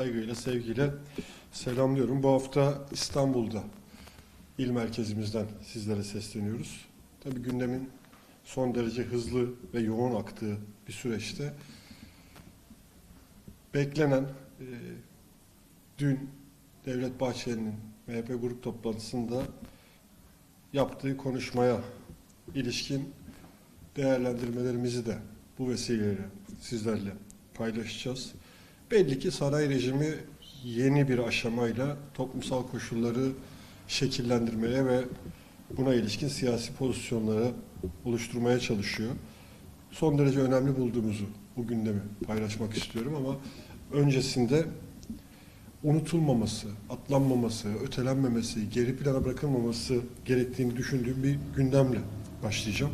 Saygıyla, sevgiyle selamlıyorum. Bu hafta İstanbul'da il merkezimizden sizlere sesleniyoruz. Tabii gündemin son derece hızlı ve yoğun aktığı bir süreçte beklenen e, dün Devlet Bahçeli'nin MHP grup toplantısında yaptığı konuşmaya ilişkin değerlendirmelerimizi de bu vesileyle sizlerle paylaşacağız. Belli ki saray rejimi yeni bir aşamayla toplumsal koşulları şekillendirmeye ve buna ilişkin siyasi pozisyonları oluşturmaya çalışıyor. Son derece önemli bulduğumuzu bu gündemi paylaşmak istiyorum ama öncesinde unutulmaması, atlanmaması, ötelenmemesi, geri plana bırakılmaması gerektiğini düşündüğüm bir gündemle başlayacağım.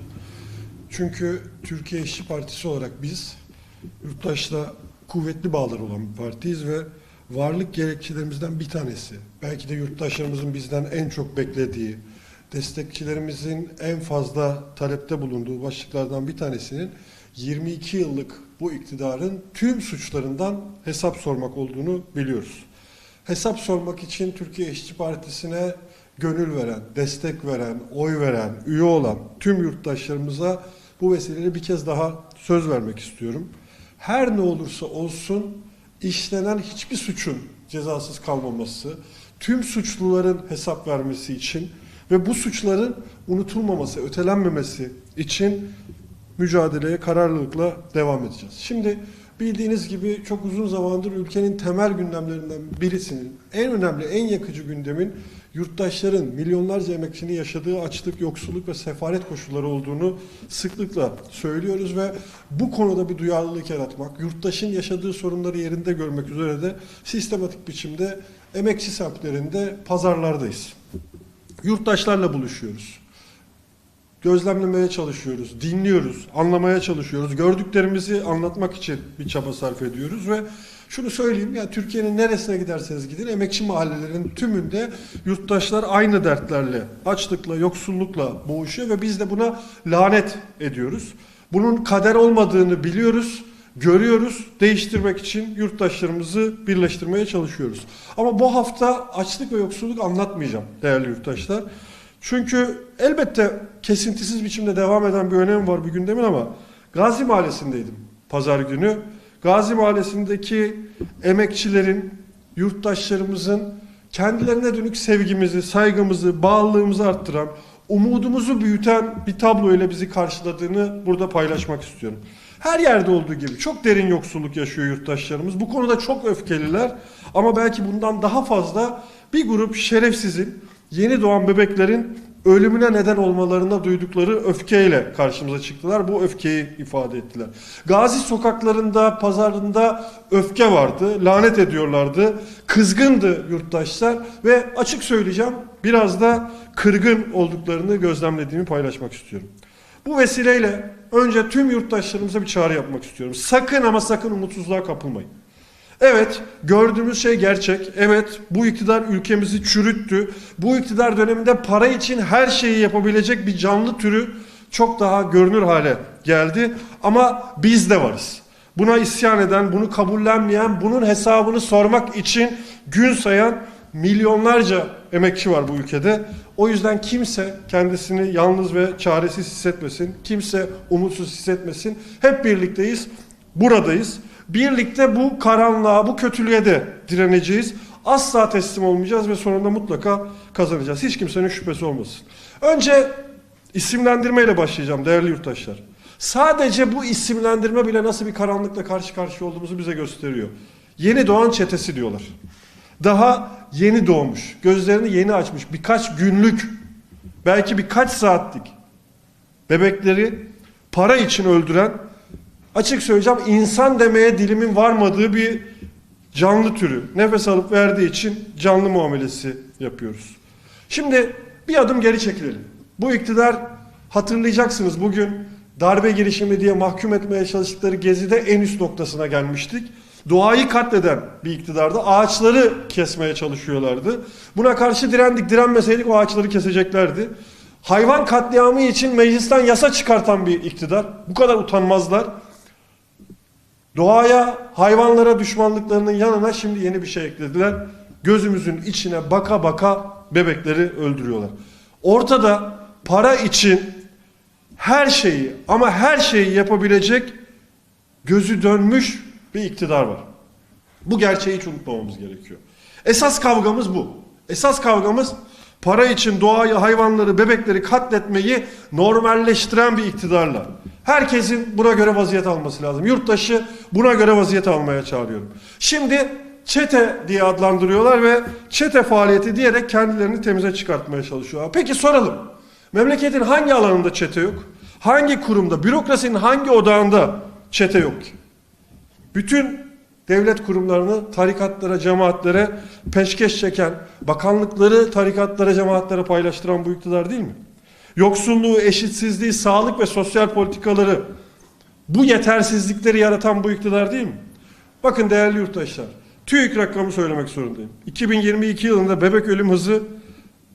Çünkü Türkiye İşçi Partisi olarak biz yurttaşla kuvvetli bağlar olan bir partiyiz ve varlık gerekçelerimizden bir tanesi, belki de yurttaşlarımızın bizden en çok beklediği, destekçilerimizin en fazla talepte bulunduğu başlıklardan bir tanesinin 22 yıllık bu iktidarın tüm suçlarından hesap sormak olduğunu biliyoruz. Hesap sormak için Türkiye İşçi Partisi'ne gönül veren, destek veren, oy veren, üye olan tüm yurttaşlarımıza bu vesileyle bir kez daha söz vermek istiyorum. Her ne olursa olsun işlenen hiçbir suçun cezasız kalmaması, tüm suçluların hesap vermesi için ve bu suçların unutulmaması, ötelenmemesi için mücadeleye kararlılıkla devam edeceğiz. Şimdi bildiğiniz gibi çok uzun zamandır ülkenin temel gündemlerinden birisinin, en önemli, en yakıcı gündemin yurttaşların, milyonlarca emekçinin yaşadığı açlık, yoksulluk ve sefalet koşulları olduğunu sıklıkla söylüyoruz ve bu konuda bir duyarlılık yaratmak, yurttaşın yaşadığı sorunları yerinde görmek üzere de sistematik biçimde emekçi semtlerinde pazarlardayız. Yurttaşlarla buluşuyoruz gözlemlemeye çalışıyoruz, dinliyoruz, anlamaya çalışıyoruz. Gördüklerimizi anlatmak için bir çaba sarf ediyoruz ve şunu söyleyeyim ya Türkiye'nin neresine giderseniz gidin emekçi mahallelerin tümünde yurttaşlar aynı dertlerle, açlıkla, yoksullukla boğuşuyor ve biz de buna lanet ediyoruz. Bunun kader olmadığını biliyoruz, görüyoruz. Değiştirmek için yurttaşlarımızı birleştirmeye çalışıyoruz. Ama bu hafta açlık ve yoksulluk anlatmayacağım değerli yurttaşlar. Çünkü elbette kesintisiz biçimde devam eden bir önemi var bu gündemin ama Gazi Mahallesi'ndeydim pazar günü. Gazi Mahallesi'ndeki emekçilerin, yurttaşlarımızın kendilerine dönük sevgimizi, saygımızı, bağlılığımızı arttıran, umudumuzu büyüten bir tablo ile bizi karşıladığını burada paylaşmak istiyorum. Her yerde olduğu gibi çok derin yoksulluk yaşıyor yurttaşlarımız. Bu konuda çok öfkeliler ama belki bundan daha fazla bir grup şerefsizin, yeni doğan bebeklerin ölümüne neden olmalarına duydukları öfkeyle karşımıza çıktılar. Bu öfkeyi ifade ettiler. Gazi sokaklarında, pazarında öfke vardı. Lanet ediyorlardı. Kızgındı yurttaşlar ve açık söyleyeceğim biraz da kırgın olduklarını gözlemlediğimi paylaşmak istiyorum. Bu vesileyle önce tüm yurttaşlarımıza bir çağrı yapmak istiyorum. Sakın ama sakın umutsuzluğa kapılmayın. Evet, gördüğümüz şey gerçek. Evet, bu iktidar ülkemizi çürüttü. Bu iktidar döneminde para için her şeyi yapabilecek bir canlı türü çok daha görünür hale geldi. Ama biz de varız. Buna isyan eden, bunu kabullenmeyen, bunun hesabını sormak için gün sayan milyonlarca emekçi var bu ülkede. O yüzden kimse kendisini yalnız ve çaresiz hissetmesin. Kimse umutsuz hissetmesin. Hep birlikteyiz. Buradayız. Birlikte bu karanlığa, bu kötülüğe de direneceğiz. Asla teslim olmayacağız ve sonunda mutlaka kazanacağız. Hiç kimsenin şüphesi olmasın. Önce isimlendirmeyle başlayacağım değerli yurttaşlar. Sadece bu isimlendirme bile nasıl bir karanlıkla karşı karşıya olduğumuzu bize gösteriyor. Yeni doğan çetesi diyorlar. Daha yeni doğmuş, gözlerini yeni açmış, birkaç günlük, belki birkaç saatlik bebekleri para için öldüren açık söyleyeceğim insan demeye dilimin varmadığı bir canlı türü. Nefes alıp verdiği için canlı muamelesi yapıyoruz. Şimdi bir adım geri çekilelim. Bu iktidar hatırlayacaksınız bugün darbe girişimi diye mahkum etmeye çalıştıkları gezide en üst noktasına gelmiştik. Doğayı katleden bir iktidarda ağaçları kesmeye çalışıyorlardı. Buna karşı direndik, direnmeseydik o ağaçları keseceklerdi. Hayvan katliamı için meclisten yasa çıkartan bir iktidar. Bu kadar utanmazlar. Doğaya, hayvanlara düşmanlıklarının yanına şimdi yeni bir şey eklediler. Gözümüzün içine baka baka bebekleri öldürüyorlar. Ortada para için her şeyi ama her şeyi yapabilecek gözü dönmüş bir iktidar var. Bu gerçeği hiç unutmamamız gerekiyor. Esas kavgamız bu. Esas kavgamız para için doğayı, hayvanları, bebekleri katletmeyi normalleştiren bir iktidarla. Herkesin buna göre vaziyet alması lazım. Yurttaşı buna göre vaziyet almaya çağırıyorum. Şimdi çete diye adlandırıyorlar ve çete faaliyeti diyerek kendilerini temize çıkartmaya çalışıyorlar. Peki soralım. Memleketin hangi alanında çete yok? Hangi kurumda, bürokrasinin hangi odağında çete yok ki? Bütün devlet kurumlarını tarikatlara, cemaatlere peşkeş çeken, bakanlıkları tarikatlara, cemaatlere paylaştıran bu iktidar değil mi? Yoksulluğu, eşitsizliği, sağlık ve sosyal politikaları, bu yetersizlikleri yaratan bu iktidar değil mi? Bakın değerli yurttaşlar, TÜİK rakamı söylemek zorundayım. 2022 yılında bebek ölüm hızı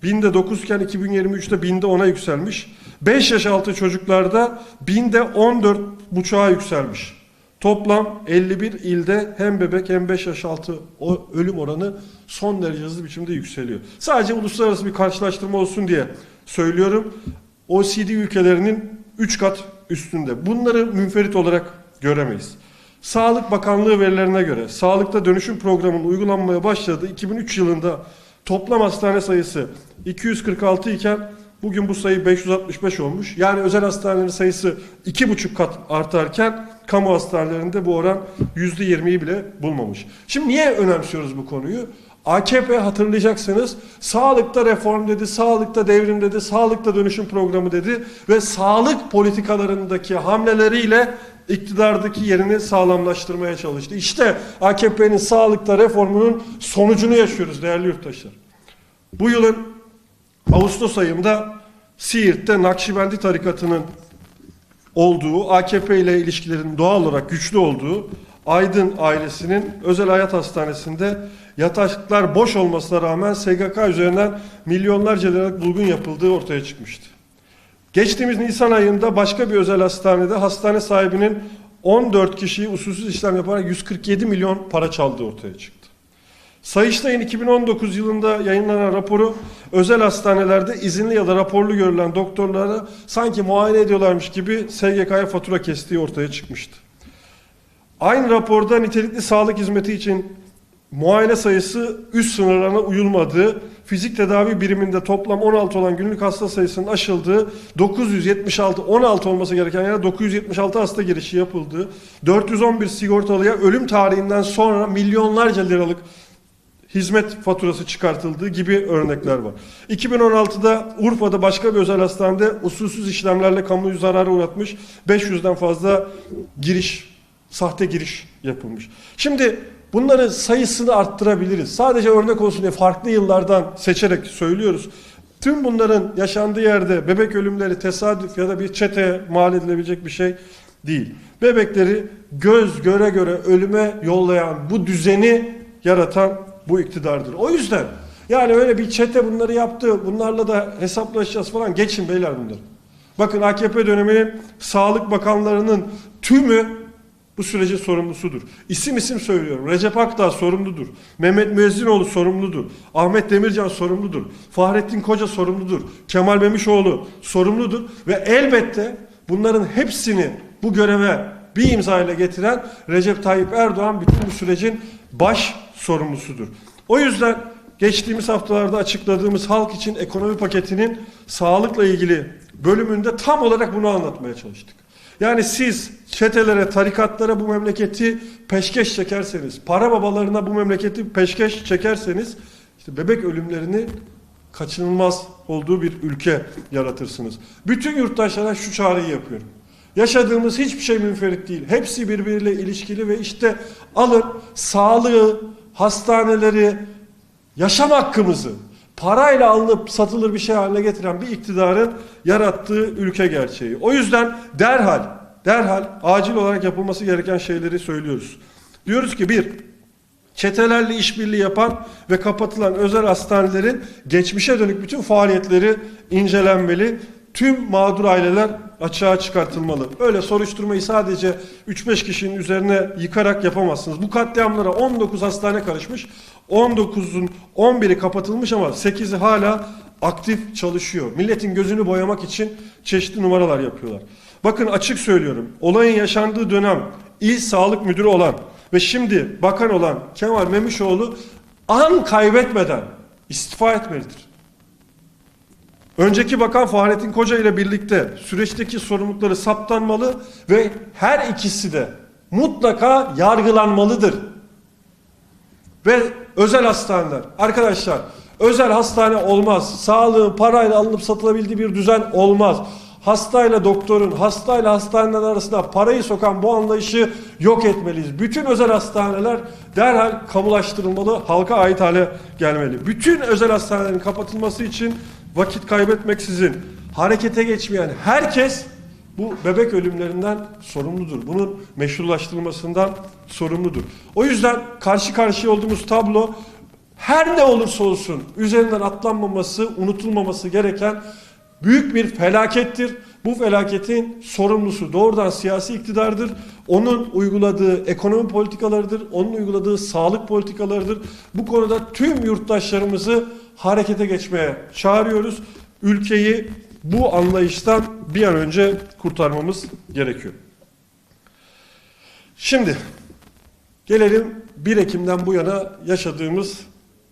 binde 9 iken 2023'te binde 10'a yükselmiş. 5 yaş altı çocuklarda binde 14 buçuğa yükselmiş. Toplam 51 ilde hem bebek hem 5 yaş altı o ölüm oranı son derece hızlı biçimde yükseliyor. Sadece uluslararası bir karşılaştırma olsun diye söylüyorum. OECD ülkelerinin 3 kat üstünde. Bunları münferit olarak göremeyiz. Sağlık Bakanlığı verilerine göre sağlıkta dönüşüm programının uygulanmaya başladığı 2003 yılında toplam hastane sayısı 246 iken bugün bu sayı 565 olmuş. Yani özel hastanelerin sayısı 2,5 kat artarken kamu hastanelerinde bu oran %20'yi bile bulmamış. Şimdi niye önemsiyoruz bu konuyu? AKP hatırlayacaksınız sağlıkta reform dedi, sağlıkta devrim dedi, sağlıkta dönüşüm programı dedi ve sağlık politikalarındaki hamleleriyle iktidardaki yerini sağlamlaştırmaya çalıştı. İşte AKP'nin sağlıkta reformunun sonucunu yaşıyoruz değerli yurttaşlar. Bu yılın Ağustos ayında Siirt'te Nakşibendi tarikatının olduğu, AKP ile ilişkilerin doğal olarak güçlü olduğu Aydın ailesinin özel hayat hastanesinde yataklar boş olmasına rağmen SGK üzerinden milyonlarca liralık bulgun yapıldığı ortaya çıkmıştı. Geçtiğimiz Nisan ayında başka bir özel hastanede hastane sahibinin 14 kişiyi usulsüz işlem yaparak 147 milyon para çaldığı ortaya çıktı. Sayıştay'ın 2019 yılında yayınlanan raporu özel hastanelerde izinli ya da raporlu görülen doktorlara sanki muayene ediyorlarmış gibi SGK'ya fatura kestiği ortaya çıkmıştı. Aynı raporda nitelikli sağlık hizmeti için muayene sayısı üst sınırlarına uyulmadığı, fizik tedavi biriminde toplam 16 olan günlük hasta sayısının aşıldığı, 976, 16 olması gereken yere 976 hasta girişi yapıldığı, 411 sigortalıya ölüm tarihinden sonra milyonlarca liralık hizmet faturası çıkartıldığı gibi örnekler var. 2016'da Urfa'da başka bir özel hastanede usulsüz işlemlerle kamuyu zarara uğratmış 500'den fazla giriş, sahte giriş yapılmış. Şimdi bunların sayısını arttırabiliriz. Sadece örnek olsun diye farklı yıllardan seçerek söylüyoruz. Tüm bunların yaşandığı yerde bebek ölümleri tesadüf ya da bir çeteye mal edilebilecek bir şey değil. Bebekleri göz göre göre ölüme yollayan bu düzeni yaratan bu iktidardır. O yüzden yani öyle bir çete bunları yaptı, bunlarla da hesaplaşacağız falan geçin beyler bunları. Bakın AKP döneminin sağlık bakanlarının tümü bu sürecin sorumlusudur. İsim isim söylüyorum. Recep Akdağ sorumludur. Mehmet Müezzinoğlu sorumludur. Ahmet Demircan sorumludur. Fahrettin Koca sorumludur. Kemal Memişoğlu sorumludur. Ve elbette bunların hepsini bu göreve bir imza ile getiren Recep Tayyip Erdoğan bütün bu sürecin baş sorumlusudur. O yüzden geçtiğimiz haftalarda açıkladığımız halk için ekonomi paketinin sağlıkla ilgili bölümünde tam olarak bunu anlatmaya çalıştık. Yani siz çetelere, tarikatlara bu memleketi peşkeş çekerseniz, para babalarına bu memleketi peşkeş çekerseniz, işte bebek ölümlerini kaçınılmaz olduğu bir ülke yaratırsınız. Bütün yurttaşlara şu çağrıyı yapıyorum. Yaşadığımız hiçbir şey münferit değil. Hepsi birbiriyle ilişkili ve işte alın sağlığı, hastaneleri, yaşam hakkımızı parayla alınıp satılır bir şey haline getiren bir iktidarın yarattığı ülke gerçeği. O yüzden derhal, derhal acil olarak yapılması gereken şeyleri söylüyoruz. Diyoruz ki bir, çetelerle işbirliği yapan ve kapatılan özel hastanelerin geçmişe dönük bütün faaliyetleri incelenmeli. Tüm mağdur aileler açığa çıkartılmalı. Öyle soruşturmayı sadece 3-5 kişinin üzerine yıkarak yapamazsınız. Bu katliamlara 19 hastane karışmış. 19'un 11'i kapatılmış ama 8'i hala aktif çalışıyor. Milletin gözünü boyamak için çeşitli numaralar yapıyorlar. Bakın açık söylüyorum. Olayın yaşandığı dönem il sağlık müdürü olan ve şimdi bakan olan Kemal Memişoğlu an kaybetmeden istifa etmelidir. Önceki bakan Fahrettin Koca ile birlikte süreçteki sorumlulukları saptanmalı ve her ikisi de mutlaka yargılanmalıdır. Ve özel hastaneler. Arkadaşlar özel hastane olmaz. Sağlığın parayla alınıp satılabildiği bir düzen olmaz. Hastayla doktorun, hastayla hastaneler arasında parayı sokan bu anlayışı yok etmeliyiz. Bütün özel hastaneler derhal kamulaştırılmalı, halka ait hale gelmeli. Bütün özel hastanelerin kapatılması için vakit kaybetmeksizin harekete geçmeyen herkes bu bebek ölümlerinden sorumludur. Bunun meşrulaştırılmasından sorumludur. O yüzden karşı karşıya olduğumuz tablo her ne olursa olsun üzerinden atlanmaması, unutulmaması gereken büyük bir felakettir. Bu felaketin sorumlusu doğrudan siyasi iktidardır. Onun uyguladığı ekonomi politikalarıdır. Onun uyguladığı sağlık politikalarıdır. Bu konuda tüm yurttaşlarımızı harekete geçmeye çağırıyoruz. Ülkeyi bu anlayıştan bir an önce kurtarmamız gerekiyor. Şimdi gelelim 1 Ekim'den bu yana yaşadığımız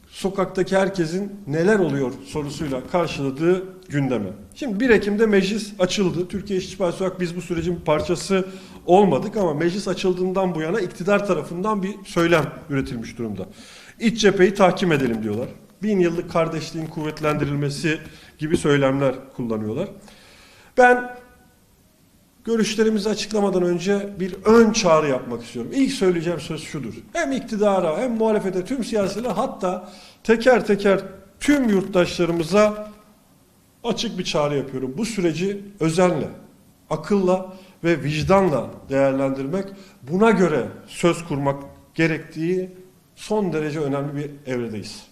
sokaktaki herkesin neler oluyor sorusuyla karşıladığı gündeme. Şimdi 1 Ekim'de meclis açıldı. Türkiye İşçi Partisi olarak biz bu sürecin parçası olmadık ama meclis açıldığından bu yana iktidar tarafından bir söylem üretilmiş durumda. İç cepheyi tahkim edelim diyorlar. Bin yıllık kardeşliğin kuvvetlendirilmesi gibi söylemler kullanıyorlar. Ben görüşlerimizi açıklamadan önce bir ön çağrı yapmak istiyorum. İlk söyleyeceğim söz şudur. Hem iktidara hem muhalefete tüm siyasiler hatta teker teker tüm yurttaşlarımıza açık bir çağrı yapıyorum. Bu süreci özenle, akılla ve vicdanla değerlendirmek, buna göre söz kurmak gerektiği son derece önemli bir evredeyiz.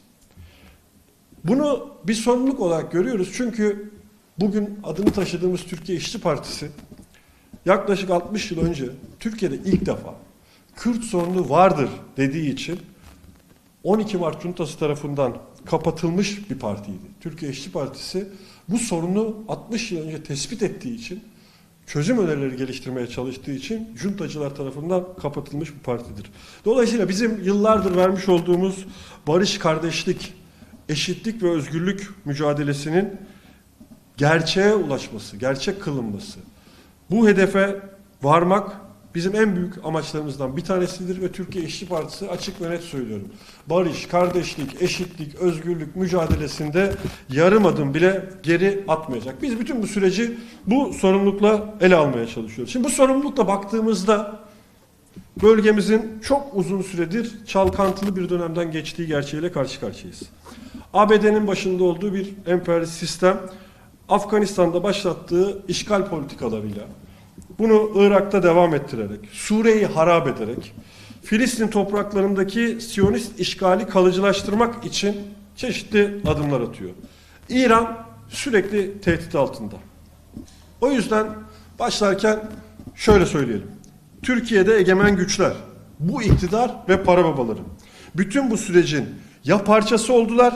Bunu bir sorumluluk olarak görüyoruz çünkü bugün adını taşıdığımız Türkiye İşçi Partisi yaklaşık 60 yıl önce Türkiye'de ilk defa Kürt sorunu vardır dediği için 12 Mart Cuntası tarafından kapatılmış bir partiydi. Türkiye İşçi Partisi bu sorunu 60 yıl önce tespit ettiği için çözüm önerileri geliştirmeye çalıştığı için cuntacılar tarafından kapatılmış bir partidir. Dolayısıyla bizim yıllardır vermiş olduğumuz barış, kardeşlik, eşitlik ve özgürlük mücadelesinin gerçeğe ulaşması, gerçek kılınması, bu hedefe varmak bizim en büyük amaçlarımızdan bir tanesidir ve Türkiye İşçi Partisi açık ve net söylüyorum. Barış, kardeşlik, eşitlik, özgürlük mücadelesinde yarım adım bile geri atmayacak. Biz bütün bu süreci bu sorumlulukla ele almaya çalışıyoruz. Şimdi bu sorumlulukla baktığımızda bölgemizin çok uzun süredir çalkantılı bir dönemden geçtiği gerçeğiyle karşı karşıyayız. ABD'nin başında olduğu bir emperyalist sistem Afganistan'da başlattığı işgal politikalarıyla, bunu Irak'ta devam ettirerek, Suriye'yi harap ederek, Filistin topraklarındaki Siyonist işgali kalıcılaştırmak için çeşitli adımlar atıyor. İran sürekli tehdit altında. O yüzden başlarken şöyle söyleyelim. Türkiye'de egemen güçler, bu iktidar ve para babaları bütün bu sürecin ya parçası oldular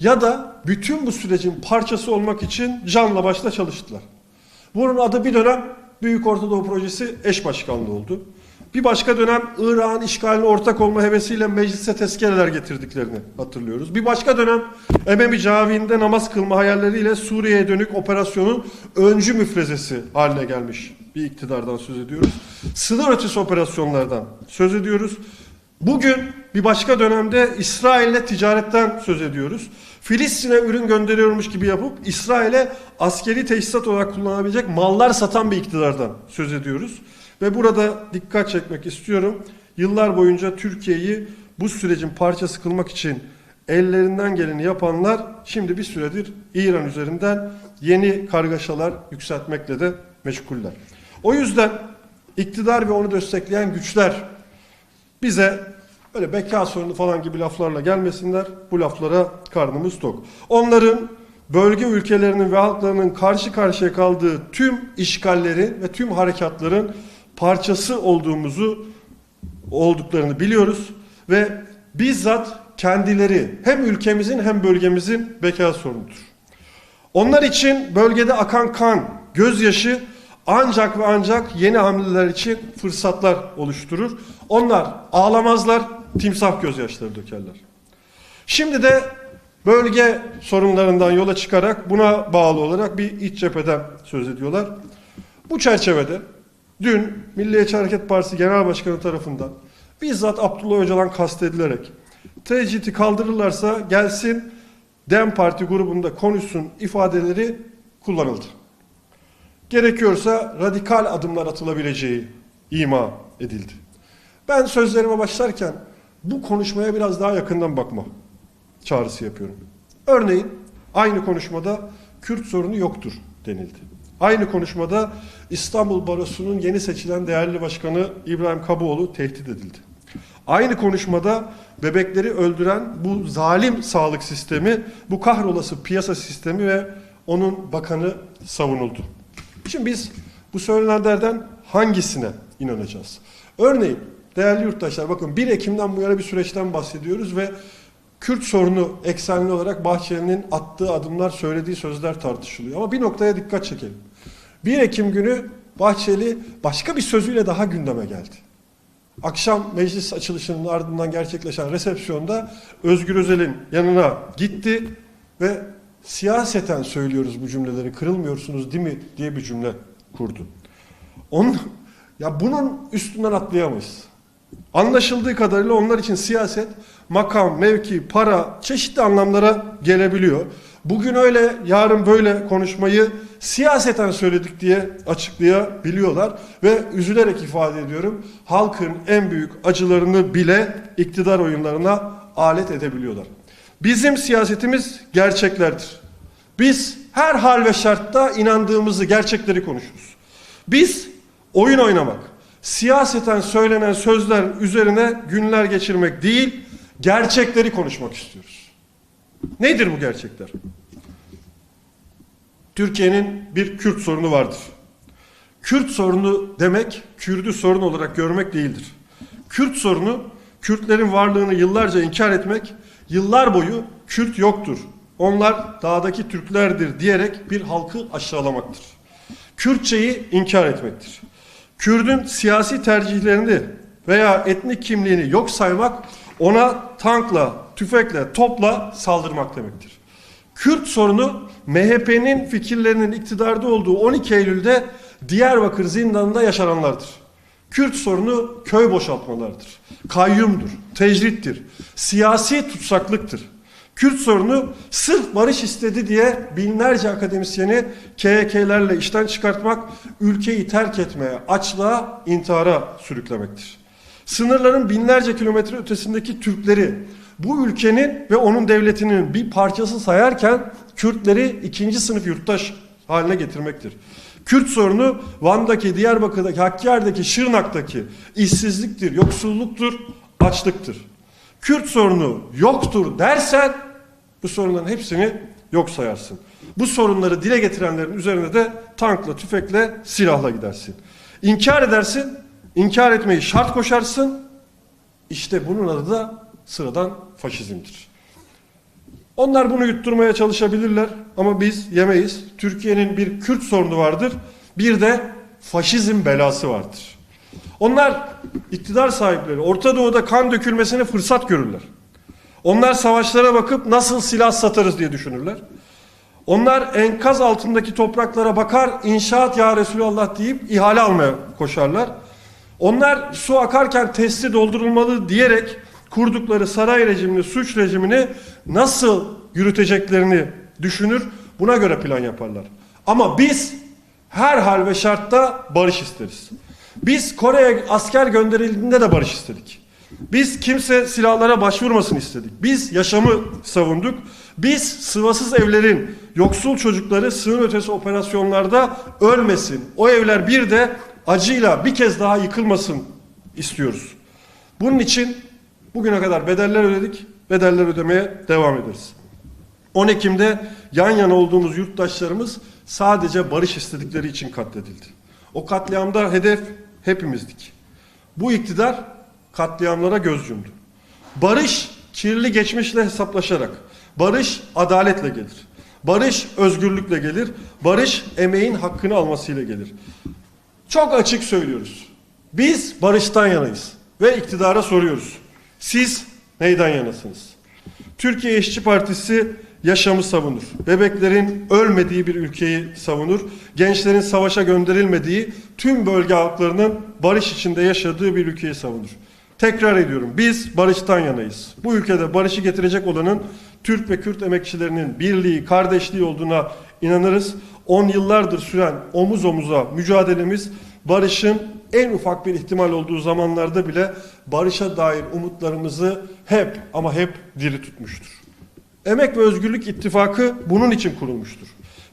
ya da bütün bu sürecin parçası olmak için canla başla çalıştılar. Bunun adı bir dönem Büyük Ortadoğu Projesi eş başkanlığı oldu. Bir başka dönem Irak'ın işgaline ortak olma hevesiyle meclise tezkereler getirdiklerini hatırlıyoruz. Bir başka dönem Ememi Cavi'nde namaz kılma hayalleriyle Suriye'ye dönük operasyonun öncü müfrezesi haline gelmiş bir iktidardan söz ediyoruz. Sınır ötesi operasyonlardan söz ediyoruz. Bugün bir başka dönemde İsrail'le ticaretten söz ediyoruz. Filistin'e ürün gönderiyormuş gibi yapıp İsrail'e askeri teçhizat olarak kullanabilecek mallar satan bir iktidardan söz ediyoruz. Ve burada dikkat çekmek istiyorum. Yıllar boyunca Türkiye'yi bu sürecin parçası kılmak için ellerinden geleni yapanlar şimdi bir süredir İran üzerinden yeni kargaşalar yükseltmekle de meşguller. O yüzden iktidar ve onu destekleyen güçler bize öyle beka sorunu falan gibi laflarla gelmesinler. Bu laflara karnımız tok. Onların bölge ülkelerinin ve halklarının karşı karşıya kaldığı tüm işgallerin ve tüm harekatların parçası olduğumuzu olduklarını biliyoruz ve bizzat kendileri hem ülkemizin hem bölgemizin beka sorunudur. Onlar için bölgede akan kan, gözyaşı ancak ve ancak yeni hamleler için fırsatlar oluşturur. Onlar ağlamazlar, timsah gözyaşları dökerler. Şimdi de bölge sorunlarından yola çıkarak buna bağlı olarak bir iç cepheden söz ediyorlar. Bu çerçevede dün Milliyetçi Hareket Partisi Genel Başkanı tarafından bizzat Abdullah Öcalan kastedilerek tecriti kaldırırlarsa gelsin DEM Parti grubunda konuşsun ifadeleri kullanıldı. Gerekiyorsa radikal adımlar atılabileceği ima edildi. Ben sözlerime başlarken bu konuşmaya biraz daha yakından bakma çağrısı yapıyorum. Örneğin aynı konuşmada Kürt sorunu yoktur denildi. Aynı konuşmada İstanbul Barosu'nun yeni seçilen değerli başkanı İbrahim Kaboğlu tehdit edildi. Aynı konuşmada bebekleri öldüren bu zalim sağlık sistemi, bu kahrolası piyasa sistemi ve onun bakanı savunuldu. Şimdi biz bu söylenenlerden hangisine inanacağız? Örneğin değerli yurttaşlar bakın 1 Ekim'den bu yana bir süreçten bahsediyoruz ve Kürt sorunu eksenli olarak Bahçeli'nin attığı adımlar, söylediği sözler tartışılıyor. Ama bir noktaya dikkat çekelim. 1 Ekim günü Bahçeli başka bir sözüyle daha gündeme geldi. Akşam meclis açılışının ardından gerçekleşen resepsiyonda Özgür Özel'in yanına gitti ve siyaseten söylüyoruz bu cümleleri, kırılmıyorsunuz değil mi diye bir cümle kurdu. Onun, ya bunun üstünden atlayamayız. Anlaşıldığı kadarıyla onlar için siyaset makam, mevki, para çeşitli anlamlara gelebiliyor. Bugün öyle, yarın böyle konuşmayı siyaseten söyledik diye açıklayabiliyorlar ve üzülerek ifade ediyorum halkın en büyük acılarını bile iktidar oyunlarına alet edebiliyorlar. Bizim siyasetimiz gerçeklerdir. Biz her hal ve şartta inandığımızı, gerçekleri konuşuruz. Biz oyun oynamak, siyaseten söylenen sözler üzerine günler geçirmek değil, gerçekleri konuşmak istiyoruz. Nedir bu gerçekler? Türkiye'nin bir Kürt sorunu vardır. Kürt sorunu demek, Kürdü sorun olarak görmek değildir. Kürt sorunu, Kürtlerin varlığını yıllarca inkar etmek, yıllar boyu Kürt yoktur, onlar dağdaki Türklerdir diyerek bir halkı aşağılamaktır. Kürtçeyi inkar etmektir. Kürdün siyasi tercihlerini veya etnik kimliğini yok saymak, ona tankla, tüfekle, topla saldırmak demektir. Kürt sorunu MHP'nin fikirlerinin iktidarda olduğu 12 Eylül'de Diyarbakır zindanında yaşananlardır. Kürt sorunu köy boşaltmalarıdır. Kayyumdur, tecrittir, siyasi tutsaklıktır. Kürt sorunu sırf barış istedi diye binlerce akademisyeni KHK'lerle işten çıkartmak, ülkeyi terk etmeye, açlığa, intihara sürüklemektir. Sınırların binlerce kilometre ötesindeki Türkleri bu ülkenin ve onun devletinin bir parçası sayarken Kürtleri ikinci sınıf yurttaş haline getirmektir. Kürt sorunu Van'daki, Diyarbakır'daki, Hakkari'deki, Şırnak'taki işsizliktir, yoksulluktur, açlıktır. Kürt sorunu yoktur dersen bu sorunların hepsini yok sayarsın. Bu sorunları dile getirenlerin üzerine de tankla, tüfekle, silahla gidersin. İnkar edersin, inkar etmeyi şart koşarsın. İşte bunun adı da sıradan faşizmdir. Onlar bunu yutturmaya çalışabilirler ama biz yemeyiz. Türkiye'nin bir Kürt sorunu vardır, bir de faşizm belası vardır. Onlar iktidar sahipleri Orta Doğu'da kan dökülmesine fırsat görürler. Onlar savaşlara bakıp nasıl silah satarız diye düşünürler. Onlar enkaz altındaki topraklara bakar, inşaat ya Resulallah deyip ihale almaya koşarlar. Onlar su akarken testi doldurulmalı diyerek kurdukları saray rejimini, suç rejimini nasıl yürüteceklerini düşünür, buna göre plan yaparlar. Ama biz her hal ve şartta barış isteriz. Biz Kore'ye asker gönderildiğinde de barış istedik. Biz kimse silahlara başvurmasın istedik. Biz yaşamı savunduk. Biz sıvasız evlerin yoksul çocukları sığın ötesi operasyonlarda ölmesin. O evler bir de acıyla bir kez daha yıkılmasın istiyoruz. Bunun için bugüne kadar bedeller ödedik, bedeller ödemeye devam ederiz. 10 Ekim'de yan yana olduğumuz yurttaşlarımız sadece barış istedikleri için katledildi. O katliamda hedef hepimizdik. Bu iktidar katliamlara göz yumdu. Barış kirli geçmişle hesaplaşarak, barış adaletle gelir. Barış özgürlükle gelir. Barış emeğin hakkını almasıyla gelir. Çok açık söylüyoruz. Biz barıştan yanayız ve iktidara soruyoruz. Siz neyden yanasınız? Türkiye İşçi Partisi yaşamı savunur. Bebeklerin ölmediği bir ülkeyi savunur. Gençlerin savaşa gönderilmediği, tüm bölge halklarının barış içinde yaşadığı bir ülkeyi savunur. Tekrar ediyorum biz barıştan yanayız. Bu ülkede barışı getirecek olanın Türk ve Kürt emekçilerinin birliği, kardeşliği olduğuna inanırız. 10 yıllardır süren omuz omuza mücadelemiz barışın en ufak bir ihtimal olduğu zamanlarda bile barışa dair umutlarımızı hep ama hep diri tutmuştur. Emek ve Özgürlük İttifakı bunun için kurulmuştur.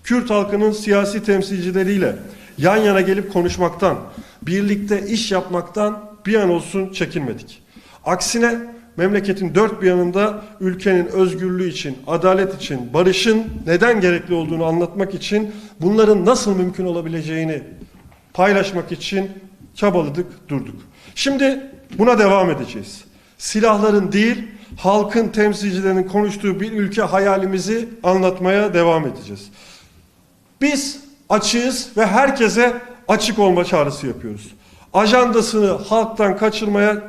Kürt halkının siyasi temsilcileriyle yan yana gelip konuşmaktan, birlikte iş yapmaktan bir an olsun çekinmedik. Aksine memleketin dört bir yanında ülkenin özgürlüğü için, adalet için, barışın neden gerekli olduğunu anlatmak için bunların nasıl mümkün olabileceğini paylaşmak için çabaladık, durduk. Şimdi buna devam edeceğiz. Silahların değil, halkın temsilcilerinin konuştuğu bir ülke hayalimizi anlatmaya devam edeceğiz. Biz açığız ve herkese açık olma çağrısı yapıyoruz. Ajandasını halktan kaçırmaya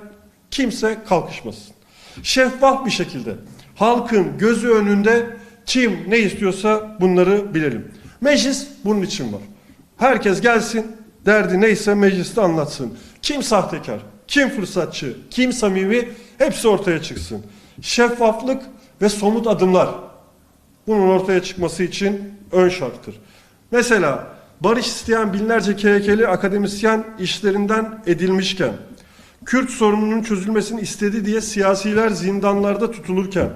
kimse kalkışmasın. Şeffaf bir şekilde halkın gözü önünde kim ne istiyorsa bunları bilelim. Meclis bunun için var. Herkes gelsin, derdi neyse mecliste anlatsın. Kim sahtekar, kim fırsatçı, kim samimi hepsi ortaya çıksın. Şeffaflık ve somut adımlar bunun ortaya çıkması için ön şarttır. Mesela barış isteyen binlerce KHK'li akademisyen işlerinden edilmişken, Kürt sorununun çözülmesini istedi diye siyasiler zindanlarda tutulurken,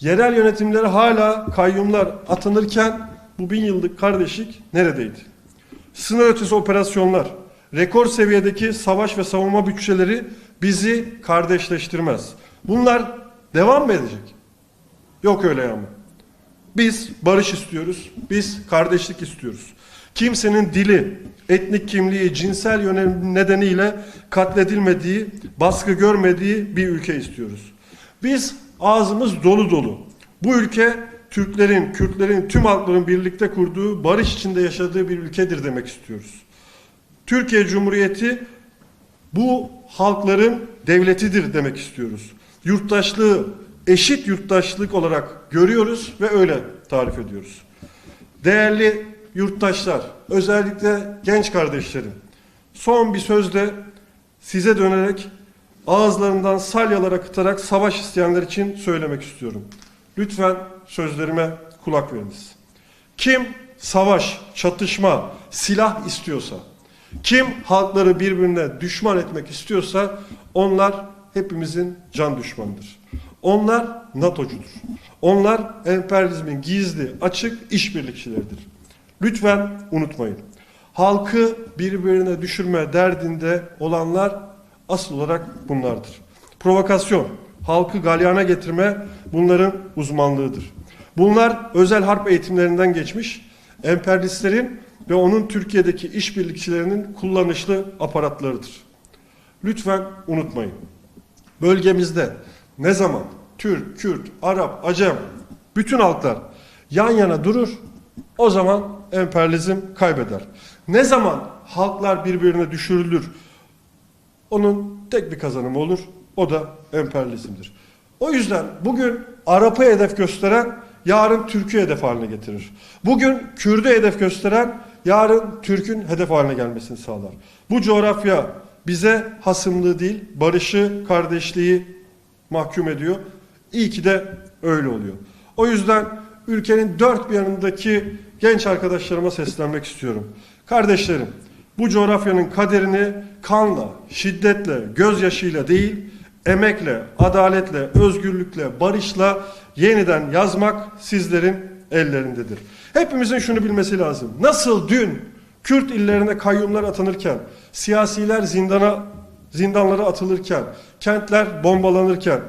yerel yönetimlere hala kayyumlar atanırken bu bin yıllık kardeşlik neredeydi? Sınır ötesi operasyonlar, rekor seviyedeki savaş ve savunma bütçeleri bizi kardeşleştirmez. Bunlar devam mı edecek? Yok öyle ama. Biz barış istiyoruz, biz kardeşlik istiyoruz. Kimsenin dili, etnik kimliği, cinsel nedeniyle katledilmediği, baskı görmediği bir ülke istiyoruz. Biz ağzımız dolu dolu. Bu ülke Türklerin, Kürtlerin, tüm halkların birlikte kurduğu, barış içinde yaşadığı bir ülkedir demek istiyoruz. Türkiye Cumhuriyeti bu halkların devletidir demek istiyoruz. Yurttaşlığı eşit yurttaşlık olarak görüyoruz ve öyle tarif ediyoruz. Değerli yurttaşlar, özellikle genç kardeşlerim, son bir sözle size dönerek ağızlarından salyalar akıtarak savaş isteyenler için söylemek istiyorum. Lütfen sözlerime kulak veriniz. Kim savaş, çatışma, silah istiyorsa, kim halkları birbirine düşman etmek istiyorsa onlar hepimizin can düşmanıdır. Onlar NATO'cudur. Onlar emperyalizmin gizli, açık işbirlikçileridir. Lütfen unutmayın. Halkı birbirine düşürme derdinde olanlar asıl olarak bunlardır. Provokasyon, halkı galyana getirme bunların uzmanlığıdır. Bunlar özel harp eğitimlerinden geçmiş, emperyalistlerin ve onun Türkiye'deki işbirlikçilerinin kullanışlı aparatlarıdır. Lütfen unutmayın. Bölgemizde ne zaman Türk, Kürt, Arap, Acem bütün halklar yan yana durur o zaman emperyalizm kaybeder. Ne zaman halklar birbirine düşürülür onun tek bir kazanımı olur o da emperyalizmdir. O yüzden bugün Arap'ı hedef gösteren yarın Türk'ü hedef haline getirir. Bugün Kürt'ü hedef gösteren yarın Türk'ün hedef haline gelmesini sağlar. Bu coğrafya bize hasımlığı değil, barışı, kardeşliği mahkum ediyor. İyi ki de öyle oluyor. O yüzden ülkenin dört bir yanındaki genç arkadaşlarıma seslenmek istiyorum. Kardeşlerim, bu coğrafyanın kaderini kanla, şiddetle, gözyaşıyla değil, emekle, adaletle, özgürlükle, barışla yeniden yazmak sizlerin ellerindedir. Hepimizin şunu bilmesi lazım. Nasıl dün Kürt illerine kayyumlar atanırken, siyasiler zindana zindanlara atılırken, kentler bombalanırken,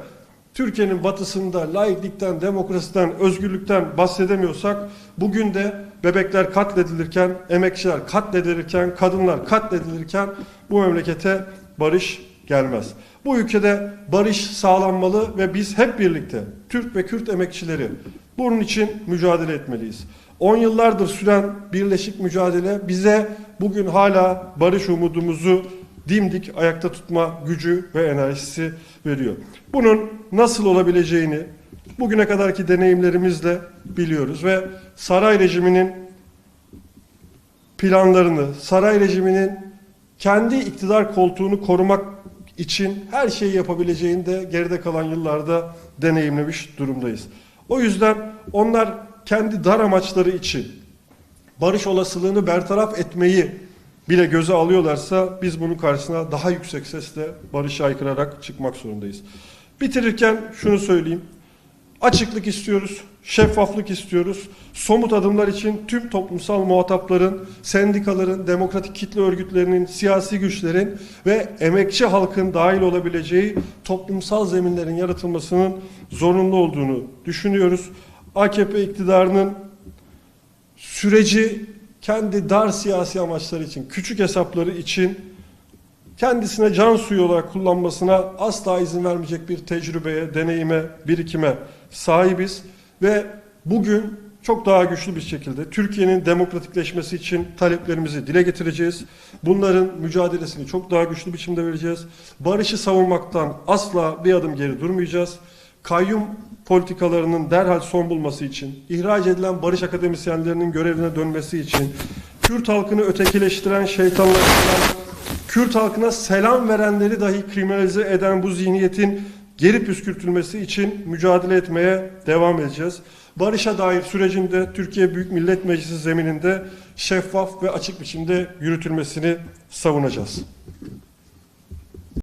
Türkiye'nin batısında laiklikten, demokrasiden, özgürlükten bahsedemiyorsak bugün de bebekler katledilirken, emekçiler katledilirken, kadınlar katledilirken bu memlekete barış gelmez. Bu ülkede barış sağlanmalı ve biz hep birlikte Türk ve Kürt emekçileri bunun için mücadele etmeliyiz. 10 yıllardır süren birleşik mücadele bize bugün hala barış umudumuzu dimdik ayakta tutma gücü ve enerjisi veriyor. Bunun nasıl olabileceğini bugüne kadarki deneyimlerimizle biliyoruz ve saray rejiminin planlarını, saray rejiminin kendi iktidar koltuğunu korumak için her şeyi yapabileceğini de geride kalan yıllarda deneyimlemiş durumdayız. O yüzden onlar kendi dar amaçları için barış olasılığını bertaraf etmeyi bile göze alıyorlarsa biz bunun karşısına daha yüksek sesle barışa aykırarak çıkmak zorundayız. Bitirirken şunu söyleyeyim. Açıklık istiyoruz, şeffaflık istiyoruz. Somut adımlar için tüm toplumsal muhatapların, sendikaların, demokratik kitle örgütlerinin, siyasi güçlerin ve emekçi halkın dahil olabileceği toplumsal zeminlerin yaratılmasının zorunlu olduğunu düşünüyoruz. AKP iktidarının süreci kendi dar siyasi amaçları için, küçük hesapları için kendisine can suyu olarak kullanmasına asla izin vermeyecek bir tecrübeye, deneyime, birikime sahibiz ve bugün çok daha güçlü bir şekilde Türkiye'nin demokratikleşmesi için taleplerimizi dile getireceğiz. Bunların mücadelesini çok daha güçlü biçimde vereceğiz. Barışı savunmaktan asla bir adım geri durmayacağız. Kayyum politikalarının derhal son bulması için, ihraç edilen barış akademisyenlerinin görevine dönmesi için, Kürt halkını ötekileştiren, şeytanlaştıran, Kürt halkına selam verenleri dahi kriminalize eden bu zihniyetin geri püskürtülmesi için mücadele etmeye devam edeceğiz. Barış'a dair sürecinde Türkiye Büyük Millet Meclisi zemininde şeffaf ve açık biçimde yürütülmesini savunacağız.